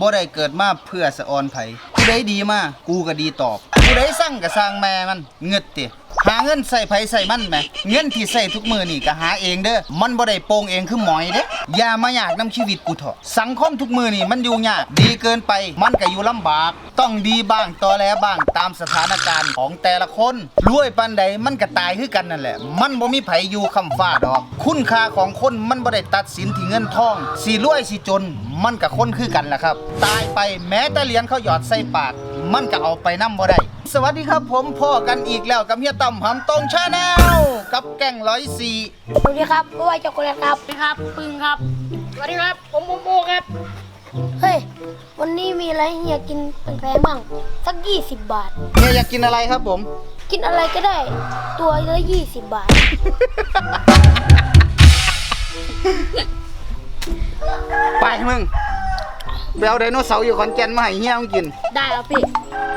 บ่ได้เกิดมาเพื่อสะออนไผผู้ใดดีมากูก็ดีตอบผู้ใดสั่งก็สร้างแม่มันเงึดติหาเงินใส่ไผใส่มันแหมเงินที่ใส่ทุกมือนี่ก็หาเองเด้อมันบ่ได้โปงเองคือหมอยเด้อย่ามาอยากนํชีวิตกูเถอะสังคมทุกมือนี่มันอยู่ยากดีเกินไป มันก็อยู่ลำบาก ต้องดีบ้างตอแหลบ้างตามสถานการณ์ของแต่ละคนรวยปานใดมันก็ตายคือกันนั่นแหละ มันบ่มีไผอยู่คำฟ้าดอก คุณค่าของคนมันบ่ได้ตัดสินที่เงินทองสิรวยสิจน มันกับคนคือกันแหละครับ ตายไปแม้แต่เหรียญเขาหยอดใส่ปาก มันก็เอาไปนํบ่ได้สวัสดีครับผมพ่อกันอีกแล้วกับเฮียต่ำหำตรงชาแนลกับแก่งร้อยสี่สวัสดีครับกล้วยช็อกโกแลตครับสวัสดีครับปึงครับสวัสดีครับ ผมโมโมครับ เฮ้ย วันนี้มีอะไรให้เฮียกินแพงๆบ้างสัก20บาทเฮียอยากกินอะไรครับผม กินอะไรก็ได้ ตัวละ20บาท ไปมึง ไปเอาไดโนเสาร์อยู่ขอนแก่นมาให้เฮียมึงกิน ได้ครับพี่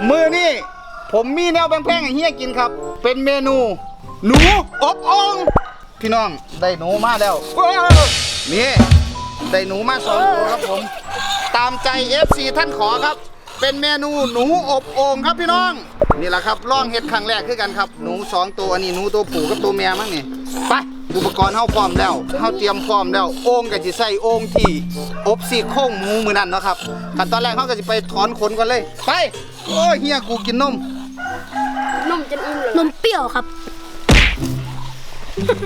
มือนี่ผมมีแนวแพงๆให้เฮียกินครับ เป็นเมนู หนูอบโองพี่น้องได้หนูมาแล้วว้าวนี่ได้หนูมาสองตัวครับผม ตามใจ FC ท่านขอครับ เป็นเมนูหนูอบโอ่งครับพี่น้อง นี่แหละครับลองเฮ็ดครั้งแรกคือกันครับ หนูสองตัวอันนี้หนูตัวผู้กับตัวเมียมั้งนี่ไป อุปกรณ์เฮาพร้อมแล้วเฮาเตรียมพร้อมแล้วโอ่งก็สิใส่โอ่งที่อบซี่โครงหมูมือนั่นเนาะครับขั้นตอนแรกเฮาก็สิไปถอนขนก่อนเลย ไปโอ้ยเฮียกูกินนมนุ่มจนอิ่มเลยนมเปรี้ยวครับ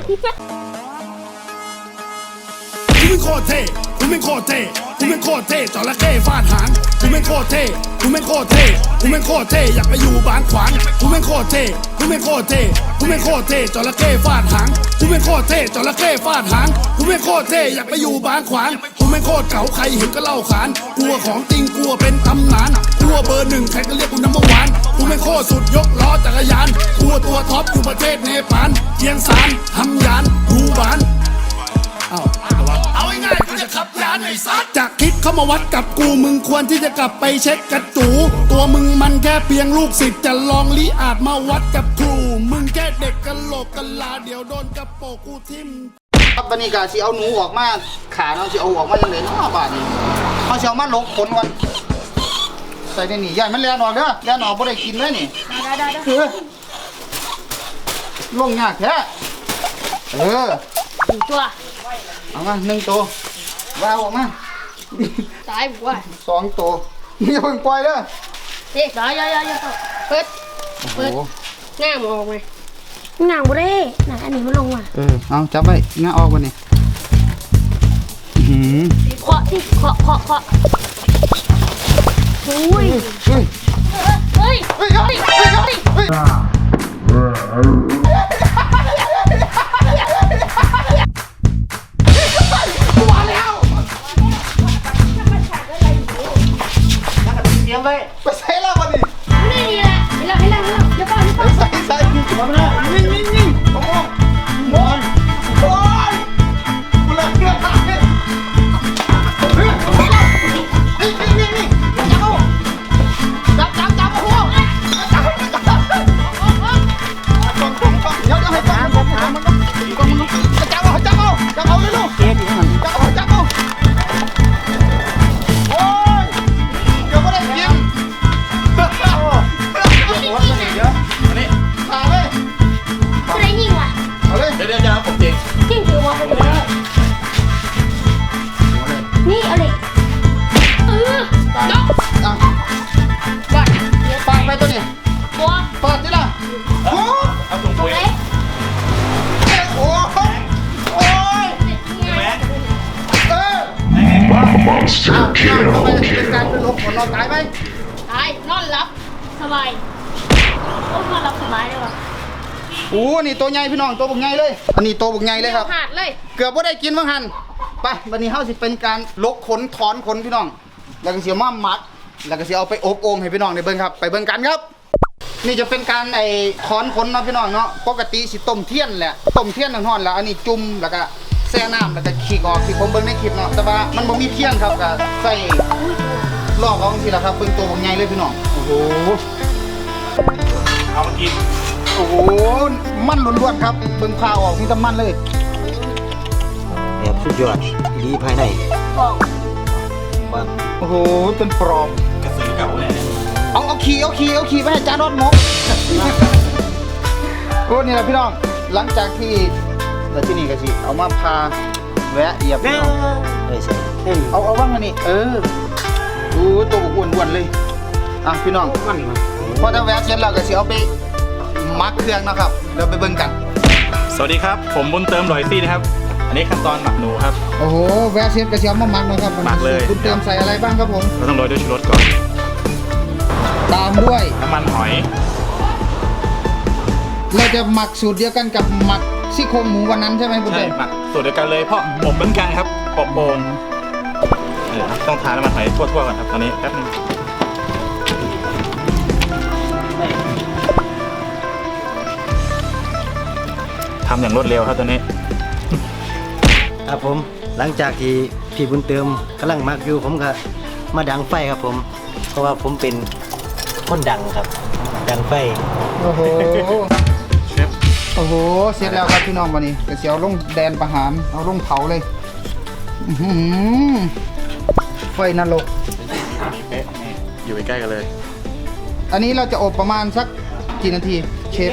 กูเป็นโคตรเท่ กูเป็นโคตรเท่กูเป็นโคตรเท่จระเข้ฟาดหางกูเป็นโคตรเท่กูเป็นโคตรเท่กูเป็นโคตรเท่อยากไปอยู่บ้านขวางกูเป็นโคตรเท่กูเป็นโคตรเท่กูเป็นโคตรเท่จระเข้ฟาดหางกูเป็นโคตรเท่จระเข้ฟาดหางกูเป็นโคตรเท่อยากไปอยู่บ้านขวางกูเป็นโคตรเก่าใครเห็นก็เล่าขานกลัวของจริงกลัวเป็นตำนานกลัวเบอร์หนึ่งใครก็เรียกกูน้ำมื่อวานกูเป็นโคตรสุดยกล้อจักรยานกลัวตัวท็อปอยู่ประเทศเนปาลเจียงซานทำยานดูบานเอาเอา ง่ายๆกูจะขับยานไอ้ซัดจากคิดเข้ามาวัดกับกูมึงควรที่จะกลับไปเช็คกระจูตัวมึงมันแค่เพียงลูกศิษย์จะลองลีอาจมาวัดกับครู มึงแค่เด็กกันโหลกกันลาเดี๋ยวโดนกระโปรงกูทิ่ม ครับบันนี้กาสิเอาหนูออกมาขาเนาะสิเอาออกมาจังได๋เนาะบาดนี้เฮาสิเอามาลกขนก่อนใส่ในนี่ย่านมันแล่นออกเด้อแล่นออกบ่ได้กินเลยนี่ได้ได้ได้เออลงยากแท้เออหนึ่งตัว เอามาหนึ่งตัววางออกมาตายผมว่าสองตัวอย่าเพิ่งปล่อยเด้อเด็กเดี๋ยวเดี๋ยวเดี๋ยวเดี๋ยวเปิด โอ้โหหน้ามึงออกไหมหนังบ่ได้หนังอันนี้มันลงมาเออเอาจับไว้งาออกวันนี้อื้อหือเคาะที่เคาะเคาะเคาะอุ้ยเฮ้ยเฮ้ย เฮ้ยเฮ้ยเฮ้ยเฮ้ย เตรียมไว้ไปใส่แล้ววันนี้นี่นี่แหละเห็นแล้วเห็นแล้วเห็นแล้วเดี๋ยวก่อนเดี๋ยวก่อน ใส่ใส่หัวมันนะยิง โอ้เอาถุงปุ๋ยเอ๊ะโอ้โอ้ยแม่เอออ้าวทำไมเป็นการเป็นลบผลเราตายไหมตายนอนหลับสบายโอ้นอนหลับสบายเลยว่ะโอ้นี่ตัวใหญ่พี่น้องตัวบุกใหญ่เลย อันนี้ตัวบุกใหญ่เลยครับหาดเลยเกือบว่าได้กินบ้างหันไปวันนี้เฮาสิเป็นการลกขนถอนขนพี่น้อง แล้วก็เสียมาหมัก แล้วก็เสียเอาไปอบโอ่งให้พี่น้องได้เบิ่งครับ ไปเบิ่งกันครับ นี่จะเป็นการไอ้ถอนขนเนาะพี่น้องเนาะปกติสิต้มเทียนแหละต้มเทียนน้อนๆแล้วอันนี้จุ่มแล้วก็แช่น้ำแล้วก็ขีกออกที่ผมเบิ่งในคลิปเนาะแต่ว่ามันบ่มีเทียนครับก็ใส่ลอกเอาจังซี่ล่ะครับเบิ่งตัวบักใหญ่เลยพี่น้องโอ้โหเอามากินโอ้โหมันล้วนๆครับเบิ่งพาออกมีแต่มันเลยแบบสุดยอดดีภายในบอกบางโอ้โหเป็นปลอมกระสือเก่าเนี่ย เอาเอาขี่เอาขี่เอาขี่ไปให้จานรถหมกโอ้นี่แหละพี่น้อง หลังจากที่แล้วที่นี่ก็สิเอามาพาแวะเหยียบพี่น้องเอ้ยใช่เอาเอาว่างอันนี้เออโอ้ตัวอ้วนๆเลย อะพี่น้องมันมาพอถ้าแวะเสร็จแล้วก็สิเอาไปมักเครื่องนะครับเดี๋ยวไปเบิ่งกัน สวัสดีครับ ผมบุญเติมหลอยซี่นะครับ อันนี้ขั้นตอนหมักหนูครับ โอ้โห แวะเสร็จก็สิเอามามักนะครับมักเลย คุณเติมใส่อะไรบ้างครับผม เราต้องโรยด้วยชูรสก่อน ตามด้วย น้ำมันหอย เราจะหมักสูตรเดียวกันกับหมักซี่โครงหมูวันนั้นใช่ไหมคุณใช่เติมหมักสูตรเดียวกันเลยเพราะอบเหมือนกันครับอบโบงเออต้องทาน้ำมันหอยทั่วๆก่อนครับตอนนี้แป๊บนึงทำอย่างรวดเร็วครับตอนนี้ ครับผมหลังจากที่พี่บุญเติมกำลังมักอยู่ผมก็มาดังไฟครับผม เพราะว่าผมเป็น คนดังครับ ดังไฟโอ้โห เชฟโอ้โห เสร็จแล้วครับพี่น้องวันนี้ก็เสียวลงแดนประหาร เอาลงเผาเลย อื้อหือไฟนรกเป๊ะนี่อยู่ใกล้ๆกันเลยอันนี้เราจะอบประมาณสักกี่นาทีเชฟ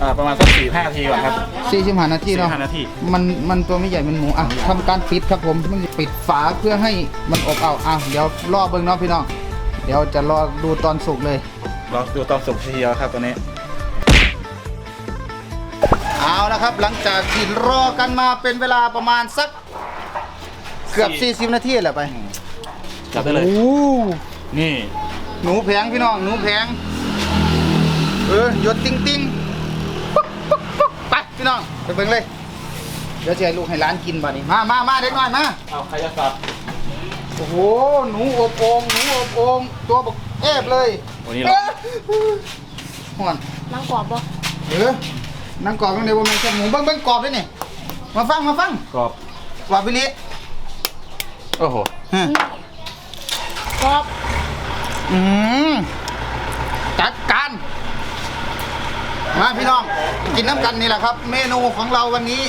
อ่าประมาณสักสี่ห้านาทีก่อนครับสี่สิบห้านาทีเนาะ45นาที มันมันตัวไม่ใหญ่เป็นหมูอะทำการปิดครับผมมันจะปิดฝาเพื่อให้มันอบเอาอะเดี๋ยวรอเบิ่งเนาะพี่น้อง เดี๋ยวจะรอดูตอนสุกเลยเราดูตอนสุกทีเดียวครับตอนนี้ เอาละครับหลังจากที่รอกันมาเป็นเวลาประมาณสักเกือบสี่40 นาทีแหละไปจับได้เลยโอ้นี่หนูแพงพี่น้องหนูแพงเออหยดติ้งติ้งปุ๊บปุ๊บปุ๊บไปพี่น้องไปเบิ่งเลยเดี๋ยวจะให้ลูกให้ร้านกินบ่นี้มามามาเด็กน้อยมาเอาใครจะสับ โอ้โห หนูอบโอ่งหนูอบโอ่งตัวบกเอฟเลยวันนี้เราห่อนนั่งกรอบบ่เออนั่งกรอบตั้งแต่ว่ามันแค่หมูเบิ้งเบิ้งกรอบด้วยนี่มาฟังมาฟังกรอบกรอบไปลิโอ้โหฮะกรอบอืมจัดการมาพี่น้องกินน้ำกันนี่แหละครับ เมนูของเราวันนี้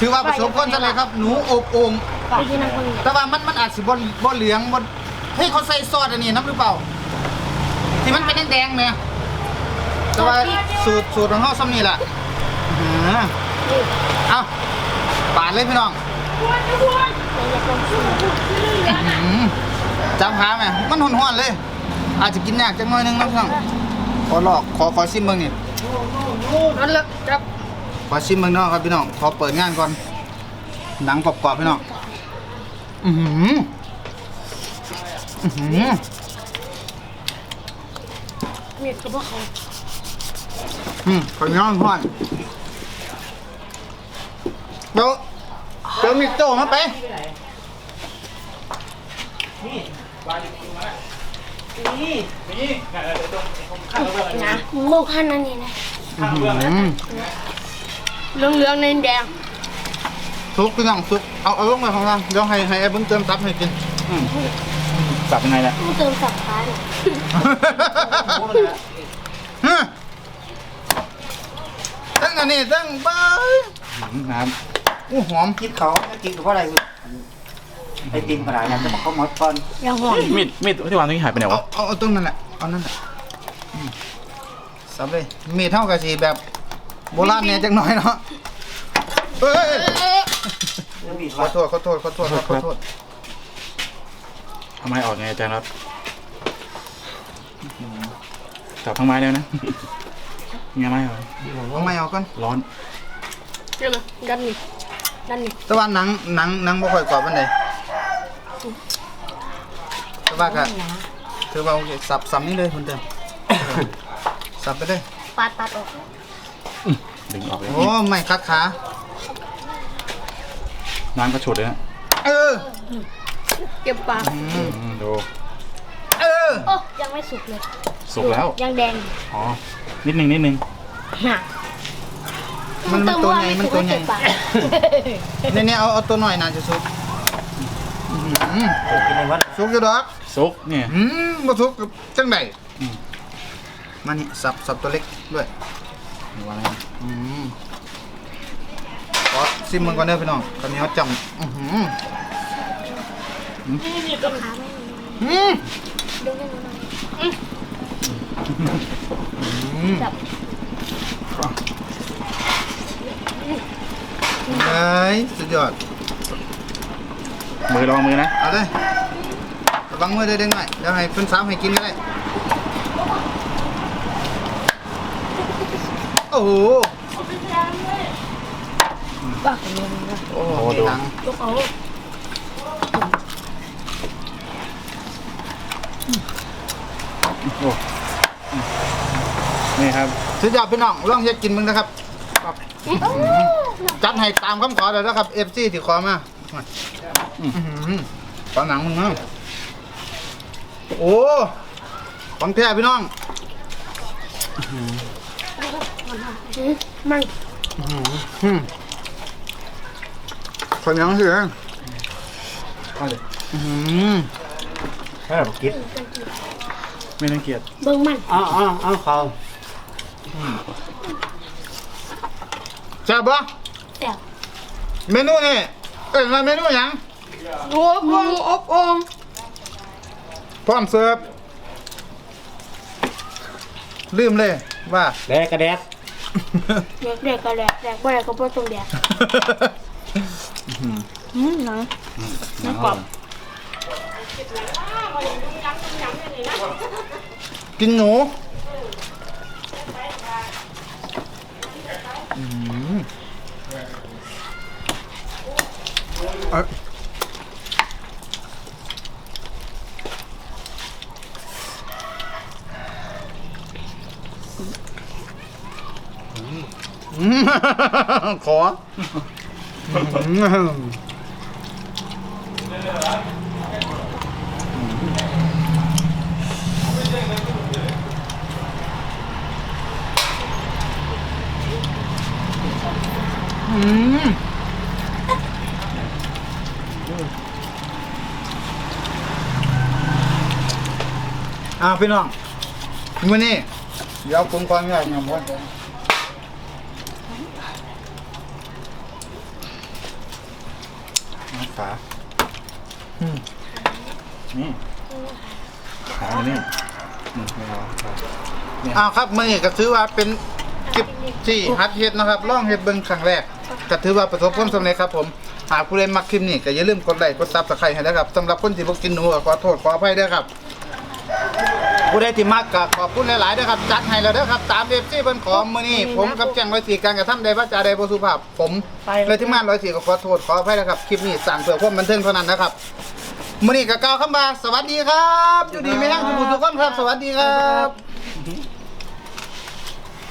ถือว่าประสบความสำเร็จครับ หนูอบโอ่ง กรอบที่นั่งคนเดียวแต่ว่ามันมันอาจสิบนบนเหลืองบนเฮ้ยเขาใส่ซอสอันนี้น้ำหรือเปล่า ที่มันเป็นแดงๆเนี่ยแต่ว่าสูตรสูตรของเขาซ้ำนี่แหละอื้อหือเอาปาดเลยพี่น้องอื้อหือจับขาไหมมันหอนๆเลย อาจจะกินยากจังหน่อยนึงนะพี่น้องขอลอกขอขอชิมเบิ่งนี่นั่นแหละครับขอชิมเบิ่งเนาะครับพี่น้องขอเปิดงานก่อนหนังกรอบๆพี่น้อง อือหืออื้อหือเมียดกับพวกเขาอืมขอย้อนพ่อนเดี๋ยวเดี๋ยวมีโต้มาไปนะโคกหั่นอันนี้นะอืมเหลืองเหลืองๆในแดง ซุกพี่น้องซุกเอาเอาลงมาของเราเดี๋ยวให้ให้ไอ้เบิ้งเติมตับให้กินสับยังไงเนี่ยต้องเติมสับขาเนี่ยฮะตั้งอันนี้ตั้งไปน้อู้หอมคิดเขากินกับอะไรไอติมขนาดนั้นจะบอกเขาหมดก่อนยังหอมำมีดมีดที่วางตรงนี้หายไปไหนเอาวะเอาเอาตรงนั้นแหละเอานั่นแหละอืมสับเลยมีเท่ากับสีแบบโบราณเนี่ยจังหน่อยเนาะ เฮ้ยขอโทษขอโทษขอโทษขอโทษทำไมออกไงอาจารย์ครับจับทั้งไม้เลยนะเงี้ยไม้เหรอเอาไม่เอาก่อนร้อนเดี๋ยวนะด้านนี้ด้านนี้แต่ว่าหนังหนังหนังบ่ค่อยกรอบปานใดแต่ว่าก็ถือว่าโอเคสับสับนี่เลยคุณเติมสับไปเลยปาดปาดออกดึงออกเลยโอ้ไม่คัดขา น้ำก็ฉุดเลยนะเออเก็บปากอืมดูเออโอ้ยังไม่สุกเลยสุกแล้ว ยังแดงอยู่อ๋อ นิดนึงนิดนึง น่ะมันมันตัวใหญ่มันตัวใหญ่เก็บปากเนี่ยเนี่ยเอาเอาตัวหน่อยน่าจะสุกอื้อหือกินในวัดสุกอยู่ดอกซุกเนี่ย อืมบ่สุกกับจังไดมานี่สับสับตัวเล็กด้วยวางไว้อืมขอ ซิมมันก่อนเด้อพี่น้องตอนนี้เขาจำอื้อหืออืมดึงให้หนูหน่อยจับเฮ้ยสุดยอด มือลองมือนะ เอาเลยระวังมือได้เด้งหน่อยเดี๋ยวให้เพิ่นสามให้กินก็ได้ โอ้โห ปากเงินนะโอ้โหมีตังค์ยกเอานี่ครับสุดยอดพี่น้องลองเฮ็ดกินมึงนะครับจัดให้ตามคำขอเลยนะครับ FC ที่ขอมาอื้อหือขอหนังมึงนะโอ้ของแท้พี่น้องมันอืม คนยังเสือเอาเลยอืมให้เรากินไม่ต้องเกลียดเบิ่งมันอ้าวอ้าวอ้าวเขาแซ่บปะแซ่บเมนูนี่เอ้ยมาเมนูหยังโอ้โหอบโอ่งพร้อมเสิร์ฟลืมเลยว่า แดกกระแดกเด็กเด็กก็แดกแดกบ่ได้ก็บ่ต้องแดก อืมหนัง หนังกรอบ กินหนูเอ้ยอืม ขอ อืมอ่าวพี่น้องมื้อนี้เดี๋ยวผมก่อนง่ายงา มก่อนน้ำขานี่ขาเนี่ยอ้าวครับมื้อนี้ก็ถือว่าเป็นคลิปที่ฮัดเฮ็ดนะครับลองเฮ็ดเบิ่งครั้งแรกก็ถือว่าประสบความสำเร็จครับผมหากผู้ใดมักคลิปนี้ก็อย่าลืมกดไลค์กด Subscribe ให้นะครับสำหรับคนที่บ่กินหนูก็ขอโทษขออภัยด้วยครับ ผู้ใดที่มักก็ขอบคุณหลายๆด้วยครับ จัดให้แล้วเด้อครับ ตามเอฟซีเพิ่นขอมื้อนี้ ผมกับแจ้งร้อยสี่การกระทำใดว่าจาใดบ่สุภาพ ผมและที่มานร้อยสี่ก็ขอโทษขออภัยนะครับ คลิปนี้สั่งเพื่อความบันเทิงเท่านั้นนะครับมื้อนี้ก็กล่าวคำว่าสวัสดีครับ อยู่ดีไม่แห้งทุกผู้ทุกคนครับ สวัสดีครับ